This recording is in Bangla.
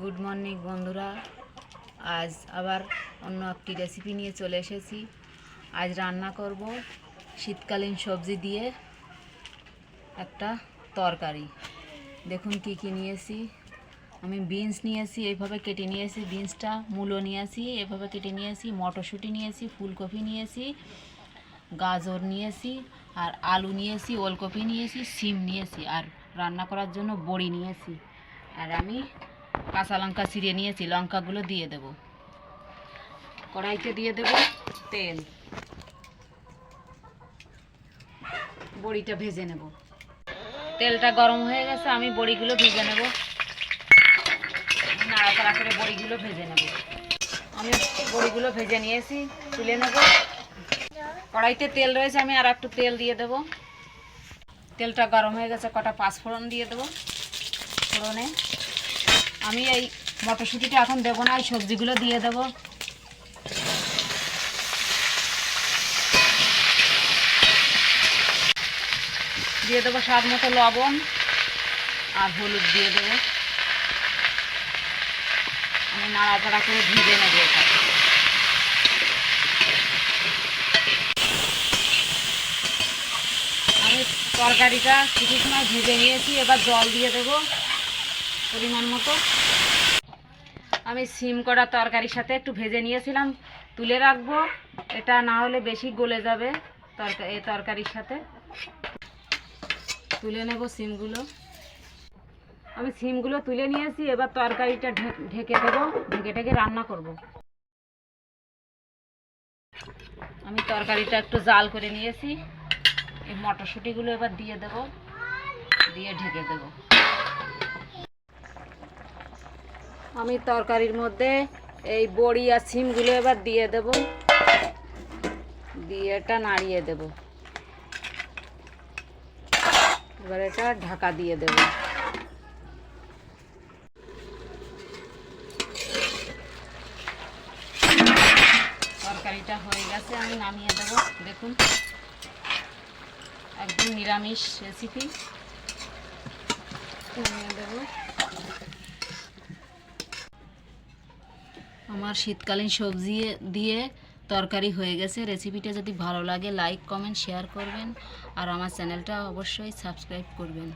গুড মর্নিং বন্ধুরা। আজ আবার অন্য একটি রেসিপি নিয়ে চলে এসেছি। আজ রান্না করব শীতকালীন সবজি দিয়ে একটা তরকারি। দেখুন কি কি নিয়েছি। আমি বিনস নিয়েছি এইভাবে কেটে নিয়েছি। বিনসটা মূলো নিয়েছি, এভাবে কেটে নিয়েছি। মটরশুঁটি নিয়েছি, ফুলকপি নিয়েছি, গাজর নিয়েছি, আর আলু নিয়েছি, ওলকপি নিয়েছি সিম নিয়েছি, আর রান্না করার জন্য বড়ি নিয়েছি। আর আমি কাঁচা লঙ্কা ছিঁড়ে নিয়েছি, লঙ্কাগুলো দিয়ে দেব। কড়াইতে দিয়ে দেব তেল। বড়িটা ভেজে নেব। তেলটা গরম হয়ে গেছে, আমি বড়িগুলো ভেজে নেব। নাড়াচাড়া করে বড়িগুলো ভেজে নেব। আমি বড়িগুলো ভেজে নিয়েছি, তুলে নেব। কড়াইতে তেল রয়েছে, আমি আর একটু তেল দিয়ে দেব। তেলটা গরম হয়ে গেছে, কটা পাঁচফোড়ন দিয়ে দেবো। ফোড়নে। আমি এই মটরশুঁটিটা এখন দেবো না, এই সবজিগুলো দিয়ে দেবো। দিয়ে দেবো স্বাদ মতো লবণ আর হলুদ দিয়ে দেবো। আমি নাড়াচাড়া করে ভিজে নেব আমি তরকারিটা কিছু সময় ভেজে নিয়েছি, এবার জল দিয়ে দেবো। পরিমাণ মতো। আমি সিম করা তরকারির সাথে একটু ভেজে নিয়েছিলাম। তুলে রাখব। এটা না হলে বেশি গলে যাবে তরকারি এই তরকারির সাথে। তুলে নেব সিমগুলো। আমি সিমগুলো তুলে নিয়েছি। এবার তরকারিটা ঢেকে দেবো। ঢেকে ঢেকে রান্না করব। আমি তরকারিটা একটু জাল করে নিয়েছি। এই মটরশুঁটিগুলো এবার দিয়ে দেব। দিয়ে ঢেকে দেব। আমি তরকারির মধ্যে এই বড়ি আর সিমগুলো এবার দিয়ে দেব। দিয়ে এটা নাড়িয়ে দেব। এবার এটা ঢাকা দিয়ে দেব। তরকারিটা হয়ে গেছে, আমি নামিয়ে দেব। দেখুন, একদম নিরামিষ রেসিপি নামিয়ে দেব। আমার শীতকালীন সবজি দিয়ে তরকারি হয়ে গেছে। রেসিপিটা যদি ভালো লাগে লাইক কমেন্ট শেয়ার করবেন। আর আমার চ্যানেলটা অবশ্যই সাবস্ক্রাইব করবেন।